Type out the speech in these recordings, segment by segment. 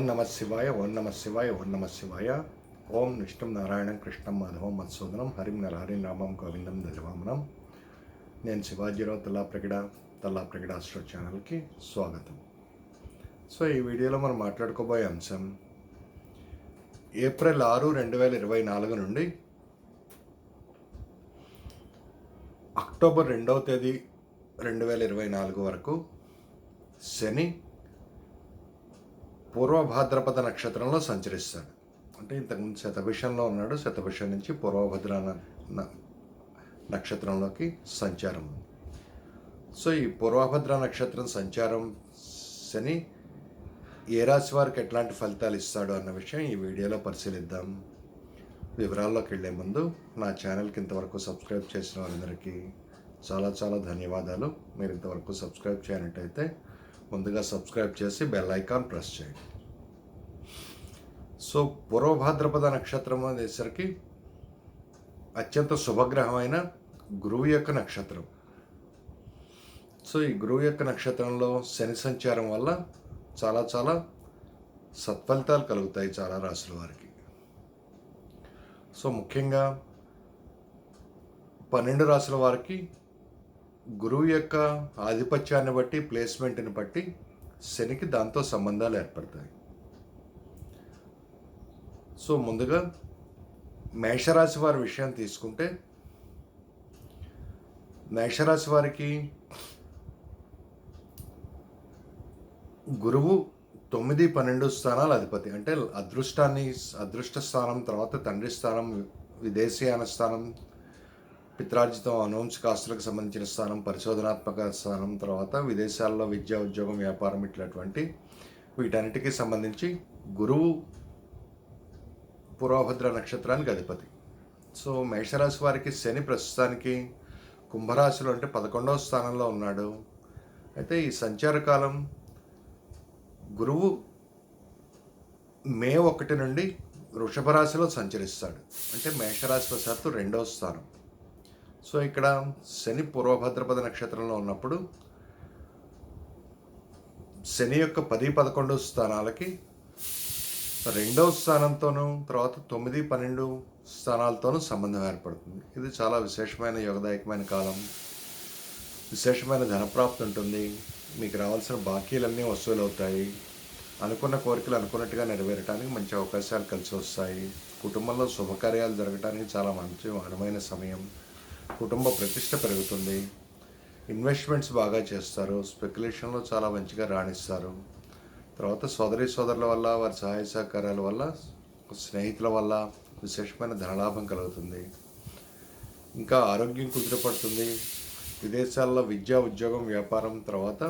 ఓం నమ శివాయ ఓం నమ శివాయ ఓం నమ శివాయ. ఓం విష్ణుం నారాయణం కృష్ణం మాధవం మత్సూదనం హరిం నరహరిం రామం గోవిందం దజవామనం నేను శివాజీరావు తల్లాప్రగడ తల్లాప్రగడ ఆస్ట్రో ఛానల్కి స్వాగతం. సో ఈ వీడియోలో మనం మాట్లాడుకోబోయే అంశం ఏప్రిల్ ఆరు రెండు వేల ఇరవై నాలుగు నుండి అక్టోబర్ రెండవ తేదీ రెండు వేల ఇరవై నాలుగు వరకు శని పూర్వభాద్రపద నక్షత్రంలో సంచరిస్తాడు. అంటే ఇంతకుముందు శతభిషంలో ఉన్నాడు. శతభిషం నుంచి పూర్వభద్ర నక్షత్రంలోకి సంచారం. సో ఈ పూర్వభద్ర నక్షత్రం సంచారం శని ఏ రాశి వారికి ఎట్లాంటి ఫలితాలు ఇస్తాడు అన్న విషయం ఈ వీడియోలో పరిశీలిద్దాం. వివరాల్లోకి వెళ్ళే ముందు నా ఛానల్కి ఇంతవరకు సబ్స్క్రైబ్ చేసిన వారందరికీ చాలా చాలా ధన్యవాదాలు. మీరు ఇంతవరకు సబ్స్క్రైబ్ చేయనట్టయితే ముందుగా సబ్స్క్రైబ్ చేసి బెల్ ఐకాన్ ప్రెస్ చేయండి. సో పూర్వభాద్రపద నక్షత్రం అనేసరికి అత్యంత శుభగ్రహమైన గురువు యొక్క నక్షత్రం. సో ఈ గురువు యొక్క నక్షత్రంలో శని సంచారం వల్ల చాలా చాలా సత్ఫలితాలు కలుగుతాయి చాలా రాసుల వారికి. సో ముఖ్యంగా పన్నెండు రాసుల వారికి గురువు యొక్క ఆధిపత్యాన్ని బట్టి ప్లేస్మెంట్ని బట్టి శనికి దాంతో సంబంధాలు ఏర్పడతాయి. సో ముందుగా మేషరాశి వారి విషయం తీసుకుంటే మేషరాశి వారికి గురువు తొమ్మిది పన్నెండు స్థానాలు అధిపతి. అంటే అదృష్టాన్ని అదృష్ట స్థానం తర్వాత తండ్రి స్థానం విదేశీయాన స్థానం పిత్రార్జితం అనౌన్స్కాస్తులకు సంబంధించిన స్థానం పరిశోధనాత్మక స్థానం తర్వాత విదేశాల్లో విద్యా ఉద్యోగం వ్యాపారం ఇట్లాంటి వీటన్నిటికీ సంబంధించి గురువు పురోభద్ర నక్షత్రానికి అధిపతి. సో మేషరాశి వారికి శని ప్రస్తుతానికి కుంభరాశిలో అంటే పదకొండవ స్థానంలో ఉన్నాడు. అయితే ఈ సంచార కాలం గురువు మే ఒకటి నుండి వృషభ రాశిలో సంచరిస్తాడు. అంటే మేషరాశి వశాత్తు రెండవ స్థానం. సో ఇక్కడ శని పూర్వభద్రపద నక్షత్రంలో ఉన్నప్పుడు శని యొక్క పది పదకొండు స్థానాలకి రెండవ స్థానంతోనూ తర్వాత తొమ్మిది పన్నెండు స్థానాలతోనూ సంబంధం ఏర్పడుతుంది. ఇది చాలా విశేషమైన యోగదాయకమైన కాలం. విశేషమైన ధనప్రాప్తి ఉంటుంది. మీకు రావాల్సిన బాకీలన్నీ వసూలు అవుతాయి అనుకున్న కోరికలు అనుకున్నట్టుగా నెరవేరడానికి మంచి అవకాశాలు కలిసి వస్తాయి. కుటుంబంలో శుభకార్యాలు జరగడానికి చాలా మంచి అనువైన సమయం. కుటుంబ ప్రతిష్ట పెరుగుతుంది. ఇన్వెస్ట్మెంట్స్ బాగా చేస్తారు. స్పెక్యులేషన్లో చాలా మంచిగా రాణిస్తారు. తర్వాత సోదరి సోదరుల వల్ల వారి సహాయ సహకారాల వల్ల స్నేహితుల వల్ల విశేషమైన ధనలాభం కలుగుతుంది. ఇంకా ఆరోగ్యం కుదిరపడుతుంది విదేశాల్లో విద్యా ఉద్యోగం వ్యాపారం తర్వాత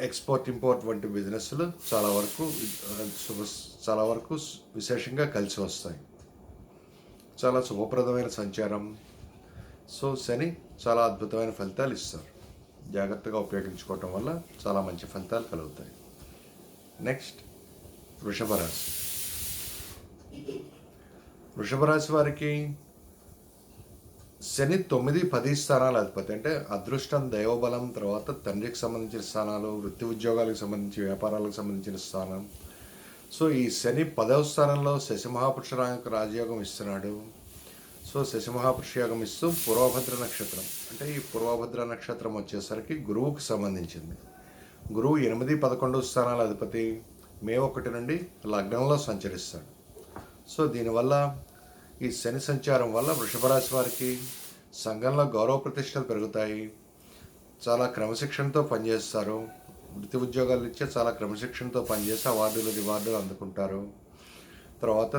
ఎక్స్పోర్ట్ ఇంపోర్ట్ వంటి బిజినెస్లు చాలా వరకు చాలా వరకు విశేషంగా కలిసి వస్తాయి. చాలా శుభప్రదమైన సంచారం. సో శని చాలా అద్భుతమైన ఫలితాలు ఇస్తారు. జాగ్రత్తగా ఉపయోగించుకోవటం వల్ల చాలా మంచి ఫలితాలు కలుగుతాయి. నెక్స్ట్ వృషభ రాశి. వృషభ రాశి వారికి శని తొమ్మిది పది స్థానాలు అధిపతి. అంటే అదృష్టం దైవబలం తర్వాత తండ్రికి సంబంధించిన స్థానాలు వృత్తి ఉద్యోగాలకు సంబంధించి వ్యాపారాలకు సంబంధించిన స్థానం. సో ఈ శని పదవ స్థానంలో శశిమహాపురుష రాజయోగం ఇస్తున్నాడు. సో శశిమహాపురుషి ఆగమిస్తూ పూర్వభద్ర నక్షత్రం. అంటే ఈ పూర్వభద్ర నక్షత్రం వచ్చేసరికి గురువుకు సంబంధించింది. గురువు ఎనిమిది పదకొండు స్థానాల అధిపతి. మే ఒకటి నుండి లగ్నంలో సంచరిస్తాడు. సో దీనివల్ల ఈ శని సంచారం వల్ల వృషభ రాశి వారికి సంఘంలో గౌరవ ప్రతిష్టలు పెరుగుతాయి. చాలా క్రమశిక్షణతో పనిచేస్తారు. వృత్తి ఉద్యోగాలు ఇచ్చే చాలా క్రమశిక్షణతో పనిచేసి అవార్డులు రివార్డులు అందుకుంటారు. తర్వాత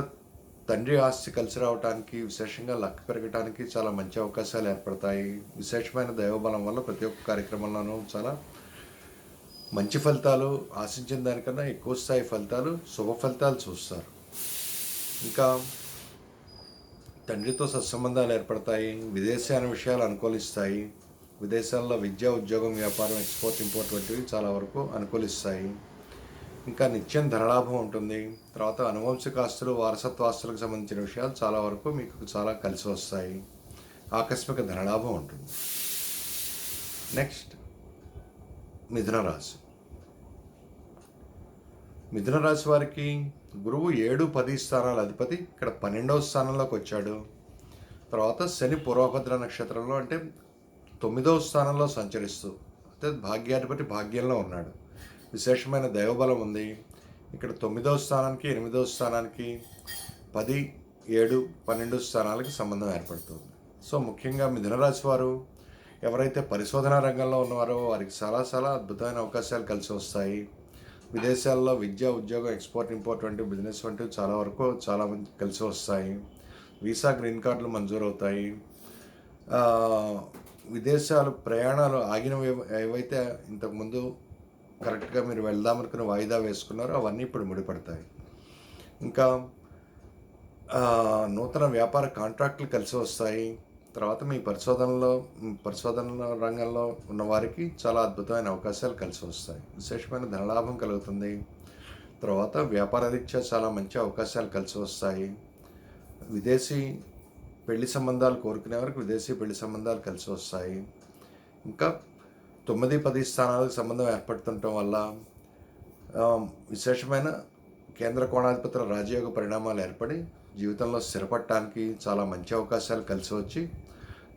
తండ్రి ఆస్తి కలిసి రావడానికి విశేషంగా లక్ పెరగడానికి చాలా మంచి అవకాశాలు ఏర్పడతాయి. విశేషమైన దైవబలం వల్ల ప్రతి ఒక్క కార్యక్రమంలోనూ చాలా మంచి ఫలితాలు ఆశించిన దానికన్నా ఎక్కువ స్థాయి ఫలితాలు శుభ ఫలితాలు చూస్తారు. ఇంకా తండ్రితో సత్సంబంధాలు ఏర్పడతాయి విదేశాల విషయాలు అనుకూలిస్తాయి. విదేశాల్లో విద్య ఉద్యోగం వ్యాపారం ఎక్స్పోర్ట్ ఇంపోర్ట్ వంటివి చాలా వరకు అనుకూలిస్తాయి. ఇంకా నిత్యం ధనలాభం ఉంటుంది. తర్వాత అనువంశిక ఆస్తులు వారసత్వ ఆస్తులకు సంబంధించిన విషయాలు చాలా వరకు మీకు చాలా కలిసి వస్తాయి. ఆకస్మిక ధనలాభం ఉంటుంది. నెక్స్ట్ మిథున రాశి. మిథున రాశి వారికి గురువు ఏడు పది స్థానాల అధిపతి ఇక్కడ పన్నెండవ స్థానంలోకి వచ్చాడు. తర్వాత శని పూర్వభద్ర నక్షత్రంలో అంటే తొమ్మిదవ స్థానంలో సంచరిస్తూ అంటే భాగ్యాధిపతి భాగ్యంలో ఉన్నాడు. విశేషమైన దైవబలం ఉంది. ఇక్కడ తొమ్మిదవ స్థానానికి ఎనిమిదవ స్థానానికి పది ఏడు పన్నెండు స్థానాలకి సంబంధం ఏర్పడుతుంది. సో ముఖ్యంగా మిథునరాశి వారు ఎవరైతే పరిశోధన రంగంలో ఉన్నారో వారికి చాలా చాలా అద్భుతమైన అవకాశాలు కలిసి వస్తాయి. విదేశాల్లో విద్య ఉద్యోగం ఎక్స్పోర్ట్ ఇంపోర్ట్ వంటి బిజినెస్ వంటివి చాలా వరకు చాలా మంది కలిసి వస్తాయి. వీసా గ్రీన్ కార్డులు మంజూరు అవుతాయి విదేశాలు ప్రయాణాలు ఆగినవి ఏవైతే ఇంతకుముందు కరెక్ట్గా మీరు వెళ్దామనుకుని వాయిదా వేసుకున్నారో అవన్నీ ఇప్పుడు ముడిపడతాయి. ఇంకా నూతన వ్యాపార కాంట్రాక్టులు కలిసి వస్తాయి. తర్వాత మీ పరిశోధనలో పరిశోధన రంగంలో ఉన్నవారికి చాలా అద్భుతమైన అవకాశాలు కలిసి వస్తాయి. విశేషమైన ధనలాభం కలుగుతుంది. తర్వాత వ్యాపార రీత్యా చాలా మంచి అవకాశాలు కలిసి వస్తాయి. విదేశీ పెళ్ళి సంబంధాలు కోరుకునే వారికి విదేశీ పెళ్ళి సంబంధాలు కలిసి వస్తాయి. ఇంకా తొమ్మిది పది స్థానాలకు సంబంధం ఏర్పడుతుండటం వల్ల విశేషమైన కేంద్ర కోణాధిపతుల రాజయోగ పరిణామాలు ఏర్పడి జీవితంలో స్థిరపడటానికి చాలా మంచి అవకాశాలు కలిసి వచ్చి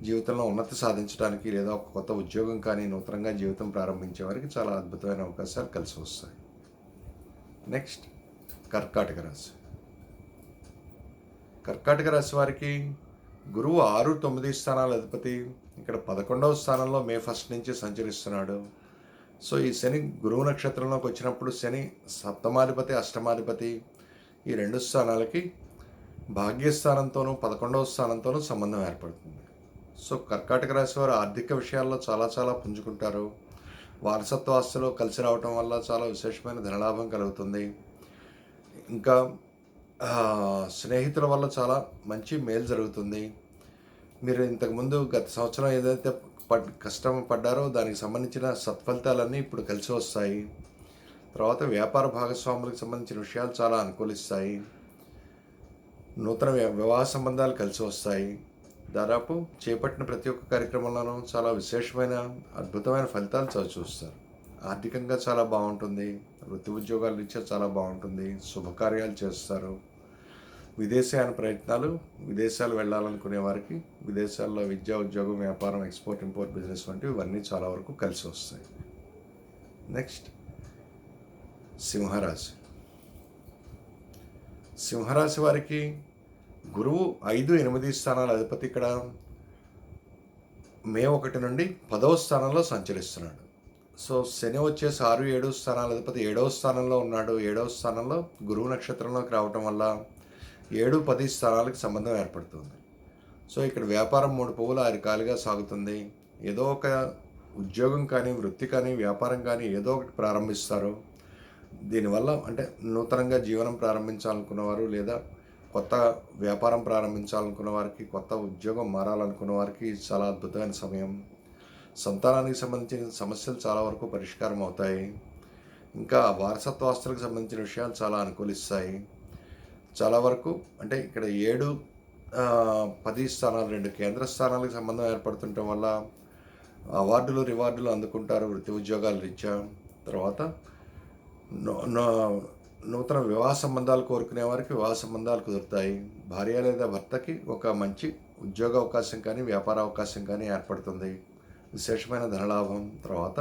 జీవితంలో ఉన్నతి సాధించడానికి లేదా ఒక కొత్త ఉద్యోగం కానీ నూతనంగా జీవితం ప్రారంభించే వారికి చాలా అద్భుతమైన అవకాశాలు కలిసి వస్తాయి. నెక్స్ట్ కర్కాటక రాశి. కర్కాటక రాశి వారికి గురువు ఆరు తొమ్మిది స్థానాల అధిపతి ఇక్కడ పదకొండవ స్థానంలో మే ఫస్ట్ నుంచి సంచరిస్తున్నాడు. సో ఈ శని గురువు నక్షత్రంలోకి వచ్చినప్పుడు శని సప్తమాధిపతి అష్టమాధిపతి ఈ రెండు స్థానాలకి భాగ్యస్థానంతోనూ పదకొండవ స్థానంతోనూ సంబంధం ఏర్పడుతుంది. సో కర్కాటక రాశి వారు ఆర్థిక విషయాల్లో చాలా చాలా పుంజుకుంటారు. వారసత్వ ఆస్తులు కలిసి రావటం వల్ల చాలా విశేషమైన ధనలాభం కలుగుతుంది. ఇంకా స్నేహితుల వల్ల చాలా మంచి మేలు జరుగుతుంది. మీరు ఇంతకుముందు గత సంవత్సరం ఏదైతే పడ్ కష్టం పడ్డారో దానికి సంబంధించిన సత్ఫలితాలన్నీ ఇప్పుడు కలిసి వస్తాయి. తర్వాత వ్యాపార భాగస్వాములకు సంబంధించిన విషయాలు చాలా అనుకూలిస్తాయి. నూతన వివాహ సంబంధాలు కలిసి వస్తాయి. దాదాపు చేపట్టిన ప్రతి ఒక్క కార్యక్రమంలోనూ చాలా విశేషమైన అద్భుతమైన ఫలితాలు చవి చూస్తారు. ఆర్థికంగా చాలా బాగుంటుంది. వృత్తి ఉద్యోగాల రీత్యా చాలా బాగుంటుంది. శుభకార్యాలు చేస్తారు. విదేశాయన ప్రయత్నాలు విదేశాలు వెళ్ళాలనుకునే వారికి విదేశాల్లో విద్యా ఉద్యోగం వ్యాపారం ఎక్స్పోర్ట్ ఇంపోర్ట్ బిజినెస్ వంటివి ఇవన్నీ చాలా వరకు కలిసి వస్తాయి. నెక్స్ట్ సింహరాశి. సింహరాశి వారికి గురువు ఐదు ఎనిమిది స్థానాల అధిపతి ఇక్కడ. మే ఒకటి నుండి పదవ స్థానంలో సంచరిస్తున్నాడు. సో శని వచ్చేసి ఆరు ఏడో స్థానాల అధిపతి ఏడవ స్థానంలో ఉన్నాడు. ఏడవ స్థానంలో గురువు నక్షత్రంలోకి రావటం వల్ల ఏడు పది స్థానాలకు సంబంధం ఏర్పడుతుంది. సో ఇక్కడ వ్యాపారం మూడు పువ్వులు ఆరు కాలుగా సాగుతుంది. ఏదో ఒక ఉద్యోగం కానీ వృత్తి కానీ వ్యాపారం కానీ ఏదో ఒకటి ప్రారంభిస్తారు. దీనివల్ల అంటే నూతనంగా జీవనం ప్రారంభించాలనుకున్న వారు లేదా కొత్త వ్యాపారం ప్రారంభించాలనుకున్న వారికి కొత్త ఉద్యోగం మారాలనుకున్న వారికి చాలా అద్భుతమైన సమయం. సంతానానికి సంబంధించిన సమస్యలు చాలా వరకు పరిష్కారం అవుతాయి. ఇంకా వారసత్వ ఆస్తులకు సంబంధించిన విషయాలు చాలా అనుకూలిస్తాయి. చాలా వరకు అంటే ఇక్కడ ఏడు పది స్థానాలు రెండు కేంద్ర స్థానాలకు సంబంధం ఏర్పడుతుండటం వల్ల అవార్డులు రివార్డులు అందుకుంటారు వృత్తి ఉద్యోగాల రీత్యా. తర్వాత నూతన వివాహ సంబంధాలు కోరుకునే వారికి వివాహ సంబంధాలు కుదురుతాయి. భార్య లేదా భర్తకి ఒక మంచి ఉద్యోగ అవకాశం కానీ వ్యాపార అవకాశం కానీ ఏర్పడుతుంది. విశేషమైన ధనలాభం. తర్వాత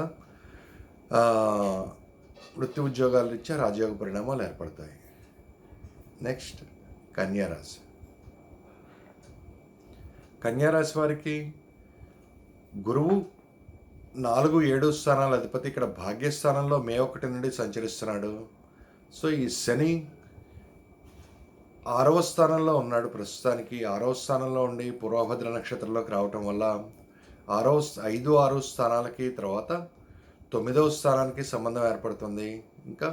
వృత్తి ఉద్యోగాల రీత్యా రాజయోగ పరిణామాలు ఏర్పడతాయి. నెక్స్ట్ కన్యారాశి. కన్యారాశి వారికి గురువు నాలుగు ఏడు స్థానాల అధిపతి. ఇక్కడ భాగ్యస్థానంలో మే ఒకటి నుండి సంచరిస్తున్నాడు. సో ఈ శని ఆరవ స్థానంలో ఉన్నాడు ప్రస్తుతానికి. ఆరవ స్థానంలో ఉండి పూర్వభద్ర నక్షత్రంలోకి రావటం వల్ల ఆరవ ఐదు ఆరు స్థానాలకి తర్వాత తొమ్మిదవ స్థానానికి సంబంధం ఏర్పడుతుంది. ఇంకా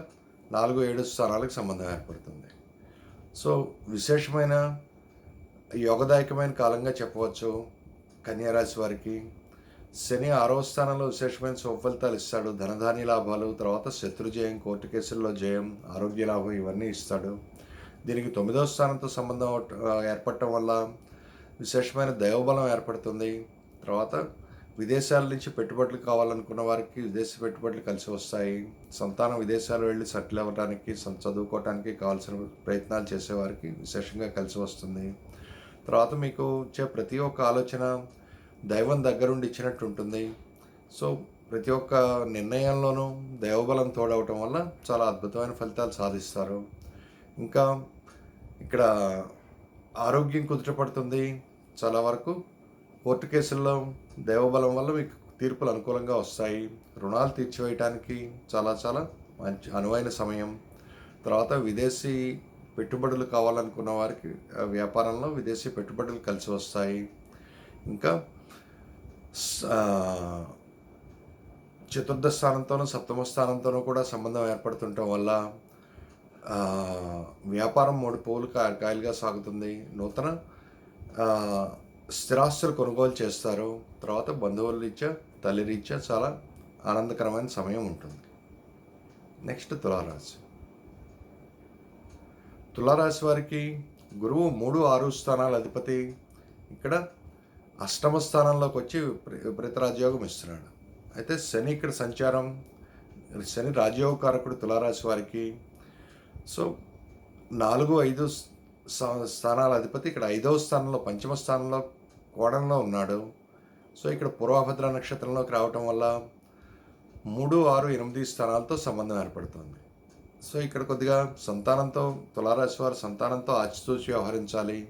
నాలుగు ఏడు స్థానాలకు సంబంధం ఏర్పడుతుంది. సో విశేషమైన యోగదాయకమైన కాలంగా చెప్పవచ్చు. కన్యారాశి వారికి శని ఆరవ స్థానంలో విశేషమైన సుఫలితాలు ఇస్తాడు. ధనధాన్య లాభాలు తర్వాత శత్రు జయం కోర్టు కేసుల్లో జయం ఆరోగ్య లాభం ఇవన్నీ ఇస్తాడు. దీనికి తొమ్మిదవ స్థానంతో సంబంధం ఏర్పడటం వల్ల విశేషమైన దైవబలం ఏర్పడుతుంది. తర్వాత విదేశాల నుంచి పెట్టుబడులు కావాలనుకున్న వారికి విదేశీ పెట్టుబడులు కలిసి వస్తాయి. సంతానం విదేశాలు వెళ్ళి సెటిల్ అవ్వడానికి చదువుకోవడానికి కావాల్సిన ప్రయత్నాలు చేసేవారికి విశేషంగా కలిసి వస్తుంది. తర్వాత మీకు వచ్చే ప్రతి ఒక్క ఆలోచన దైవం దగ్గరుండి ఇచ్చినట్టు ఉంటుంది. సో ప్రతి ఒక్క నిర్ణయంలోనూ దైవబలం తోడవటం వల్ల చాలా అద్భుతమైన ఫలితాలు సాధిస్తారు. ఇంకా ఇక్కడ ఆరోగ్యం కుదుటపడుతుంది చాలా వరకు కోర్టు కేసుల్లో దేవబలం వల్ల మీకు తీర్పులు అనుకూలంగా వస్తాయి. రుణాలు తీర్చివేయటానికి చాలా చాలా మంచి అనువైన సమయం. తర్వాత విదేశీ పెట్టుబడులు కావాలనుకున్న వారికి వ్యాపారంలో విదేశీ పెట్టుబడులు కలిసి వస్తాయి. ఇంకా చతుర్థ స్థానంతోనూ సప్తమ స్థానంతోనూ కూడా సంబంధం ఏర్పడుతుండటం వల్ల వ్యాపారం మూడు పువ్వులు కాయలుగా సాగుతుంది. నూతన స్థిరాస్తులు కొనుగోలు చేస్తారు. తర్వాత బంధువుల రీత్యా తల్లి రీత్యా చాలా ఆనందకరమైన సమయం ఉంటుంది. నెక్స్ట్ తులారాశి. తులారాశి వారికి గురువు మూడు ఆరు స్థానాల అధిపతి. ఇక్కడ అష్టమ స్థానంలోకి వచ్చి విపరీత రాజయోగం ఇస్తున్నాడు. అయితే శని ఇక్కడ సంచారం శని రాజయోగకారకుడు తులారాశి వారికి. సో నాలుగు ఐదు స్థానాల అధిపతి. ఇక్కడ ఐదవ స్థానంలో పంచమ స్థానంలో కోణంలో ఉన్నాడు. సో ఇక్కడ పూర్వభద్ర నక్షత్రంలోకి రావటం వల్ల మూడు ఆరు ఎనిమిది స్థానాలతో సంబంధం ఏర్పడుతుంది. సో ఇక్కడ కొద్దిగా సంతానంతో తులారాశి వారు సంతానంతో ఆచితూచి వ్యవహరించాలి.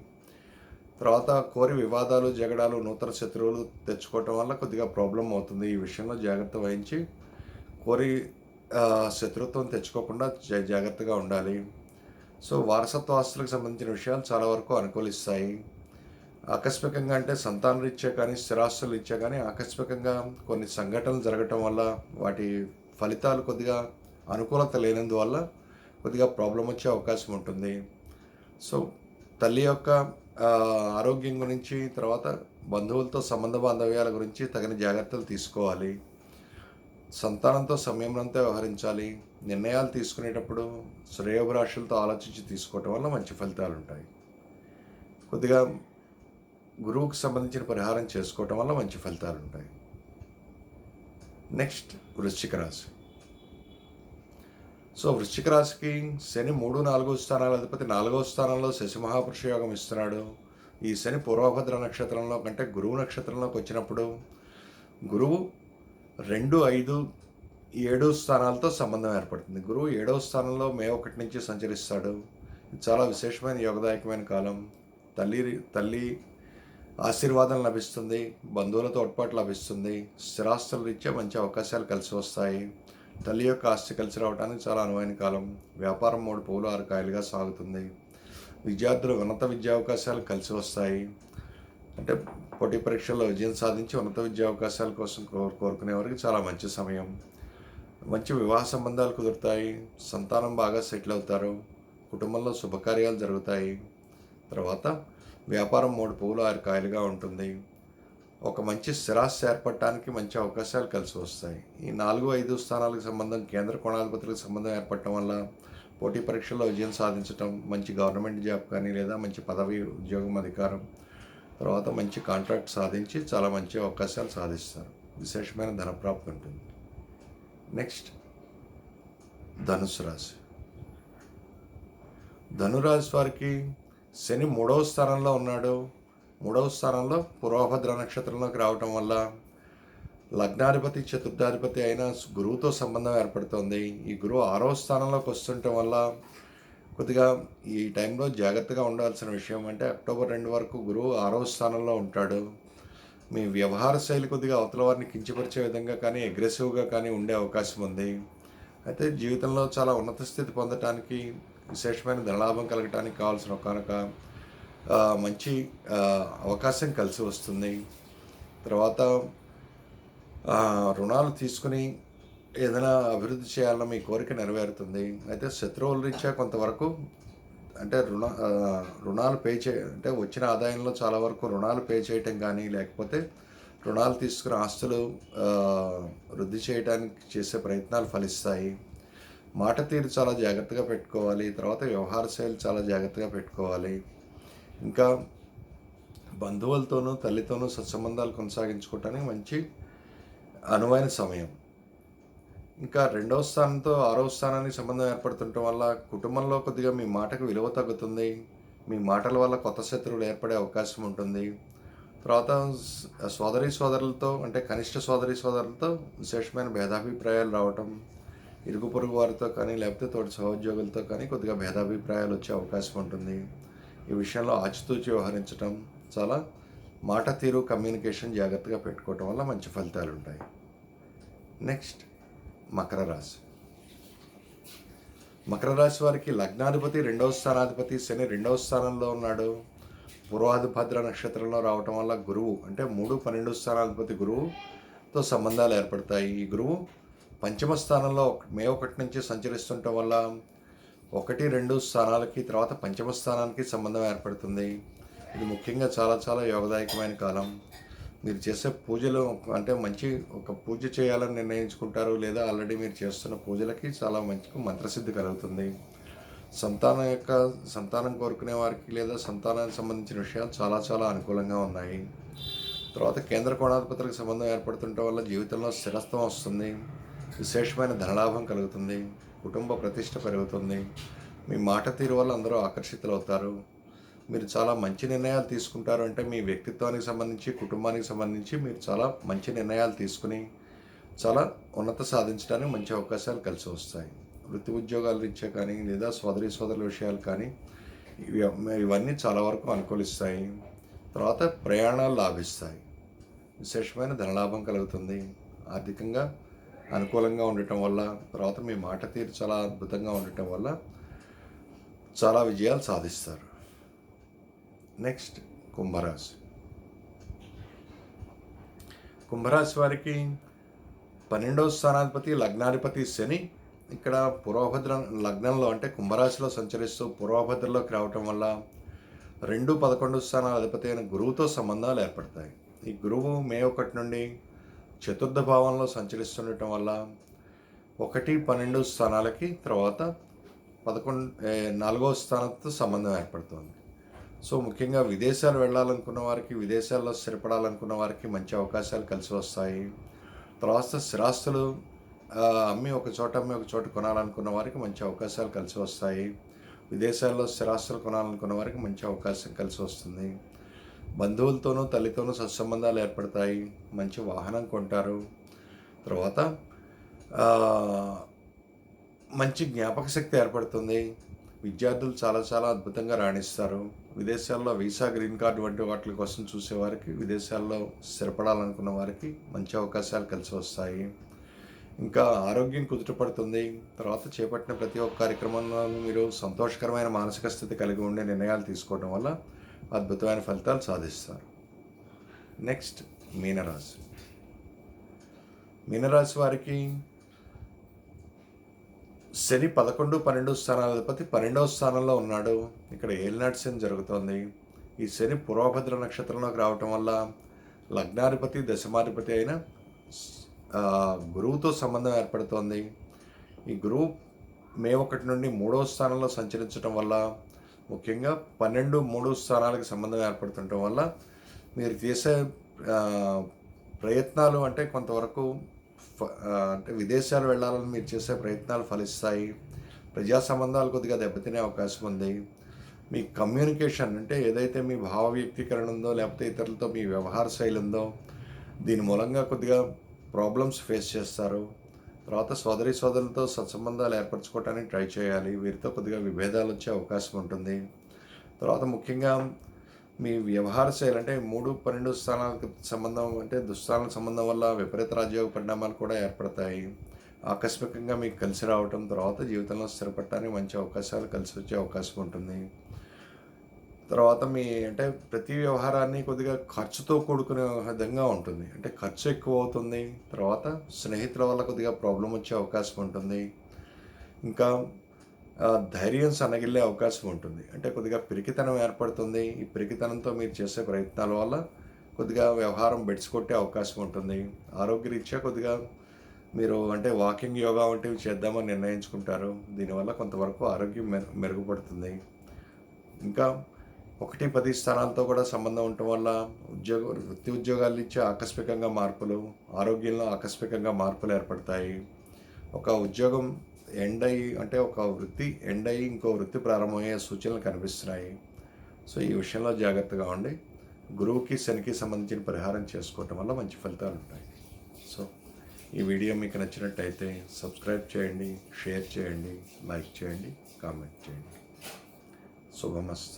తర్వాత కోరి వివాదాలు జగడాలు నూతన శత్రువులు తెచ్చుకోవటం వల్ల కొద్దిగా ప్రాబ్లం అవుతుంది. ఈ విషయంలో జాగ్రత్త వహించి కోరి శత్రుత్వం తెచ్చుకోకుండా జా- జాగ్రత్తగా ఉండాలి. సో వారసత్వ ఆస్తులకు సంబంధించిన విషయాలు చాలా వరకు అనుకూలిస్తాయి. ఆకస్మికంగా అంటే సంతాన ఇచ్చే కానీ స్థిరాస్తులు ఇచ్చా కానీ ఆకస్మికంగా కొన్ని సంఘటనలు జరగటం వల్ల వాటి ఫలితాలు కొద్దిగా అనుకూలత లేనందువల్ల కొద్దిగా ప్రాబ్లం వచ్చే అవకాశం ఉంటుంది. సో తల్లి యొక్క ఆరోగ్యం గురించి తర్వాత బంధువులతో సంబంధ బాంధవ్యాల గురించి తగిన జాగ్రత్తలు తీసుకోవాలి. సంతానంతో సంయమనంతో వ్యవహరించాలి. నిర్ణయాలు తీసుకునేటప్పుడు శ్రేయోభిలాషులతో ఆలోచించి తీసుకోవటం వల్ల మంచి ఫలితాలు ఉంటాయి కొద్దిగా గురువుకు సంబంధించిన పరిహారం చేసుకోవటం వల్ల మంచి ఫలితాలు ఉంటాయి. నెక్స్ట్ వృశ్చిక రాశి. సో వృశ్చిక రాశికి శని మూడు నాలుగో స్థానాల అధిపతి నాలుగో స్థానంలో శశి మహాపురుష యోగం ఇస్తున్నాడు. ఈ శని పూర్వభద్ర నక్షత్రంలో కంటే గురువు నక్షత్రంలోకి వచ్చినప్పుడు గురువు రెండు ఐదు ఏడో స్థానాలతో సంబంధం ఏర్పడుతుంది. గురువు ఏడవ స్థానంలో మే ఒకటి నుంచి సంచరిస్తాడు. చాలా విశేషమైన యోగదాయకమైన కాలం. తల్లి తల్లి ఆశీర్వాదం లభిస్తుంది బంధువుల తోడ్పాటు లభిస్తుంది స్థిరాస్తుల రీత్యా మంచి అవకాశాలు కలిసి వస్తాయి. తల్లి యొక్క ఆస్తి కలిసి రావడానికి చాలా అనువైన కాలం. వ్యాపారం మూడు పూలు ఆరు కాయలుగా సాగుతుంది. విద్యార్థులు ఉన్నత విద్యా అవకాశాలు కలిసి వస్తాయి. అంటే పోటీ పరీక్షల్లో విజయం సాధించి ఉన్నత విద్యా అవకాశాల కోసం కోరు కోరుకునే వారికి చాలా మంచి సమయం. మంచి వివాహ సంబంధాలు కుదురుతాయి. సంతానం బాగా సెటిల్ అవుతారు. కుటుంబంలో శుభకార్యాలు జరుగుతాయి. తర్వాత వ్యాపారం మూడు పువ్వులు ఆరు కాయలుగా ఉంటుంది. ఒక మంచి స్థిరాస్తి ఏర్పడటానికి మంచి అవకాశాలు కలిసి వస్తాయి. ఈ నాలుగు ఐదు స్థానాలకు సంబంధం కేంద్ర కోణాధిపతులకు సంబంధం ఏర్పడటం వల్ల పోటీ పరీక్షల్లో విజయం సాధించటం మంచి గవర్నమెంట్ జాబ్ కానీ లేదా మంచి పదవి ఉద్యోగం అధికారం తర్వాత మంచి కాంట్రాక్ట్ సాధించి చాలా మంచి అవకాశాలు సాధిస్తారు. విశేషమైన ధనప్రాప్తి ఉంటుంది. నెక్స్ట్ ధనుసు రాశి. ధనురాశి వారికి శని మూడవ స్థానంలో ఉన్నాడు. మూడవ స్థానంలో పురోభద్ర నక్షత్రంలోకి రావటం వల్ల లగ్నాధిపతి చతుర్థాధిపతి అయిన గురువుతో సంబంధం ఏర్పడుతోంది. ఈ గురువు ఆరవ స్థానంలోకి వస్తుండటం వల్ల కొద్దిగా ఈ టైంలో జాగ్రత్తగా ఉండాల్సిన విషయం అంటే అక్టోబర్ రెండు వరకు గురువు ఆరవ స్థానంలో ఉంటాడు. మీ వ్యవహార శైలి కొద్దిగా అవతల వారిని కించపరిచే విధంగా కానీ అగ్రెసివ్గా కానీ ఉండే అవకాశం ఉంది. అయితే జీవితంలో చాలా ఉన్నత స్థితి పొందటానికి విశేషమైన ధనలాభం కలగటానికి కావాల్సిన ఒకనొక మంచి అవకాశం కలిసి వస్తుంది. తర్వాత రుణాలు తీసుకుని ఏదైనా అభివృద్ధి చేయాలన్న మీ కోరిక నెరవేరుతుంది. అయితే శత్రువుల రీత్యా కొంతవరకు అంటే రుణ రుణాలు పే చే అంటే వచ్చిన ఆదాయంలో చాలా వరకు రుణాలు పే చేయటం కానీ లేకపోతే రుణాలు తీసుకుని ఆస్తులు వృద్ధి చేయడానికి చేసే ప్రయత్నాలు ఫలిస్తాయి. మాట తీరు చాలా జాగ్రత్తగా పెట్టుకోవాలి తర్వాత వ్యవహార శైలి చాలా జాగ్రత్తగా పెట్టుకోవాలి. ఇంకా బంధువులతోనూ తల్లితోనూ సత్సంబంధాలు కొనసాగించుకోవటానికి మంచి అనువైన సమయం. ఇంకా రెండవ స్థానంతో ఆరవ స్థానానికి సంబంధం ఏర్పడుతుండటం వల్ల కుటుంబంలో కొద్దిగా మీ మాటకు విలువ తగ్గుతుంది. మీ మాటల వల్ల కొత్త శత్రువులు ఏర్పడే అవకాశం ఉంటుంది. తర్వాత సోదరి సోదరులతో అంటే కనిష్ట సోదరి సోదరులతో విశేషమైన భేదాభిప్రాయాలు రావటం ఇరుగు పొరుగు వారితో కానీ లేకపోతే తోటి సహోద్యోగులతో కానీ కొద్దిగా భేదాభిప్రాయాలు వచ్చే అవకాశం ఉంటుంది. ఈ విషయంలో ఆచితూచి వ్యవహరించడం చాలా మాట తీరు కమ్యూనికేషన్ జాగ్రత్తగా పెట్టుకోవటం వల్ల మంచి ఫలితాలు ఉంటాయి. నెక్స్ట్ మకర రాశి. మకర రాశి వారికి లగ్నాధిపతి రెండవ స్థానాధిపతి శని రెండవ స్థానంలో ఉన్నాడు. పూర్వాధిభద్ర నక్షత్రంలో రావటం వల్ల గురువు అంటే మూడు పన్నెండు స్థానాధిపతి గురువుతో సంబంధాలు ఏర్పడతాయి. ఈ గురువు పంచమ స్థానంలో ఒక- మే ఒకటి నుంచి సంచరిస్తుండటం వల్ల ఒకటి రెండు స్థానాలకి తర్వాత పంచమ స్థానానికి సంబంధం ఏర్పడుతుంది. ఇది ముఖ్యంగా చాలా చాలా యోగదాయకమైన కాలం. మీరు చేసే పూజలు అంటే మంచి ఒక పూజ చేయాలని నిర్ణయించుకుంటారు లేదా ఆల్రెడీ మీరు చేస్తున్న పూజలకి చాలా మంచి మంత్రసిద్ధి కలుగుతుంది. సంతానం యొక్క సంతానం కోరుకునే వారికి లేదా సంతానానికి సంబంధించిన విషయాలు చాలా చాలా అనుకూలంగా ఉన్నాయి. తర్వాత కేంద్ర కోణాధిపతులకు సంబంధం ఏర్పడుతుండటం వల్ల జీవితంలో స్థిరత్వం వస్తుంది. విశేషమైన ధనలాభం కలుగుతుంది కుటుంబ ప్రతిష్ట పెరుగుతుంది మీ మాట తీరు వల్ల అందరూ ఆకర్షితులవుతారు మీరు చాలా మంచి నిర్ణయాలు తీసుకుంటారు అంటే మీ వ్యక్తిత్వానికి సంబంధించి కుటుంబానికి సంబంధించి మీరు చాలా మంచి నిర్ణయాలు తీసుకుని చాలా ఉన్నత సాధించడానికి మంచి అవకాశాలు కలిసి వస్తాయి. వృత్తి ఉద్యోగాల రీత్యా కానీ లేదా సోదరి సోదరుల విషయాలు కానీ ఇవి ఇవన్నీ చాలా వరకు అనుకూలిస్తాయి. తర్వాత ప్రయాణాలు లాభిస్తాయి. విశేషమైన ధనలాభం కలుగుతుంది. ఆర్థికంగా అనుకూలంగా ఉండటం వల్ల తర్వాత మీ మాట తీరు చాలా అద్భుతంగా ఉండటం వల్ల చాలా విజయాలు సాధిస్తారు. నెక్స్ట్ కుంభరాశి. కుంభరాశి వారికి పన్నెండవ స్థానాధిపతి లగ్నాధిపతి శని ఇక్కడ పూర్వభద్ర లగ్నంలో అంటే కుంభరాశిలో సంచరిస్తూ పూర్వభద్రలోకి రావటం వల్ల రెండు పదకొండు స్థానాల అధిపతి అయిన గురువుతో సంబంధాలు ఏర్పడతాయి. ఈ గురువు మే ఒకటి నుండి చతుర్థ భావంలో సంచరిస్తుండటం వల్ల ఒకటి పన్నెండు స్థానాలకి తర్వాత పదకొండు నాలుగవ నాలుగో స్థానంతో సంబంధం ఏర్పడుతుంది. సో ముఖ్యంగా విదేశాలు వెళ్ళాలనుకున్న వారికి విదేశాల్లో స్థిరపడాలనుకున్న వారికి మంచి అవకాశాలు కలిసి వస్తాయి. తర్వాత స్థిరాస్తులు అమ్మి ఒక చోట అమ్మి ఒక చోట కొనాలనుకున్న వారికి మంచి అవకాశాలు కలిసి వస్తాయి. విదేశాల్లో స్థిరాస్తులు కొనాలనుకున్న వారికి మంచి అవకాశం కలిసి వస్తుంది. బంధువులతోనూ తల్లితోనూ సత్సంబంధాలు ఏర్పడతాయి. మంచి వాహనం కొంటారు. తర్వాత మంచి జ్ఞాపక శక్తి ఏర్పడుతుంది. విద్యార్థులు చాలా చాలా అద్భుతంగా రాణిస్తారు. విదేశాల్లో వీసా గ్రీన్ కార్డు వంటి వాటి కోసం చూసేవారికి విదేశాల్లో స్థిరపడాలనుకున్న వారికి మంచి అవకాశాలు కలిసి వస్తాయి. ఇంకా ఆరోగ్యం కుదుటపడుతుంది తర్వాత చేపట్టిన ప్రతి ఒక్క కార్యక్రమంలో మీరు సంతోషకరమైన మానసిక స్థితి కలిగి ఉండే నిర్ణయాలు తీసుకోవడం వల్ల అద్భుతమైన ఫలితాలు సాధిస్తారు. నెక్స్ట్ మీనరాశి. మీనరాశి వారికి శని పదకొండు పన్నెండు స్థానాధిపతి పన్నెండవ స్థానంలో ఉన్నాడు. ఇక్కడ ఏలినాటి శని జరుగుతోంది. ఈ శని పూర్వభద్ర నక్షత్రంలోకి రావటం వల్ల లగ్నాధిపతి దశమాధిపతి అయిన గురువుతో సంబంధం ఏర్పడుతోంది. ఈ గురువు మే ఒకటి నుండి మూడవ స్థానంలో సంచరించడం వల్ల ముఖ్యంగా పన్నెండు మూడు స్థానాలకు సంబంధం ఏర్పడుతుండటం వల్ల మీరు చేసే ప్రయత్నాలు అంటే కొంతవరకు అంటే విదేశాలు వెళ్ళాలని మీరు చేసే ప్రయత్నాలు ఫలిస్తాయి. ప్రజా సంబంధాలు కొద్దిగా దెబ్బతినే అవకాశం ఉంది. మీ కమ్యూనికేషన్ అంటే ఏదైతే మీ భావ వ్యక్తీకరణ ఉందో లేకపోతే ఇతరులతో మీ వ్యవహార శైలి ఉందో దీని మూలంగా కొద్దిగా ప్రాబ్లమ్స్ ఫేస్ చేస్తారు. తర్వాత సోదరి సోదరులతో సత్సంబంధాలు ఏర్పరచుకోవడానికి ట్రై చేయాలి. వీరితో కొద్దిగా విభేదాలు వచ్చే అవకాశం ఉంటుంది. తర్వాత ముఖ్యంగా మీ వ్యవహార శైలి అంటే మూడు పన్నెండు స్థానాలకు సంబంధం అంటే దుస్థానాల సంబంధం వల్ల విపరీత రాజ్యోగ పరిణామాలు కూడా ఏర్పడతాయి. ఆకస్మికంగా మీకు కలిసి రావటం తర్వాత జీవితంలో స్థిరపడటానికి మంచి అవకాశాలు కలిసి వచ్చే అవకాశం ఉంటుంది. తర్వాత మీ అంటే ప్రతి వ్యవహారాన్ని కొద్దిగా ఖర్చుతో కూడుకునే విధంగా ఉంటుంది. అంటే ఖర్చు ఎక్కువ అవుతుంది తర్వాత స్నేహితుల వల్ల కొద్దిగా ప్రాబ్లం వచ్చే అవకాశం ఉంటుంది. ఇంకా ధైర్యం సనగిల్లే అవకాశం ఉంటుంది. అంటే కొద్దిగా పిరికితనం ఏర్పడుతుంది. ఈ పిరికితనంతో మీరు చేసే ప్రయత్నాల వల్ల కొద్దిగా వ్యవహారం బెడ్స్ కొట్టే అవకాశం ఉంటుంది. ఆరోగ్యరీత్యా కొద్దిగా మీరు అంటే వాకింగ్ యోగా వంటివి చేద్దామని నిర్ణయించుకుంటారు. దీనివల్ల కొంతవరకు ఆరోగ్యం మెరుగుపడుతుంది. ఇంకా ఒకటి పది స్థానాలతో కూడా సంబంధం ఉండటం వల్ల ఉద్యోగ వృత్తి ఉద్యోగాలు ఇచ్చే ఆకస్మికంగా మార్పులు ఆరోగ్యంలో ఆకస్మికంగా మార్పులు ఏర్పడతాయి. ఒక ఉద్యోగం ఎండ్ అయ్యి అంటే ఒక వృత్తి ఎండ్ అయ్యి ఇంకో వృత్తి ప్రారంభమయ్యే సూచనలు కనిపిస్తున్నాయి. సో ఈ విషయంలో జాగ్రత్తగా ఉండి గురువుకి శనికి సంబంధించిన పరిహారం చేసుకోవటం వల్ల మంచి ఫలితాలు ఉంటాయి. సో ఈ వీడియో మీకు నచ్చినట్టయితే సబ్స్క్రైబ్ చేయండి షేర్ చేయండి లైక్ చేయండి కామెంట్ చేయండి. శుభమస్తు.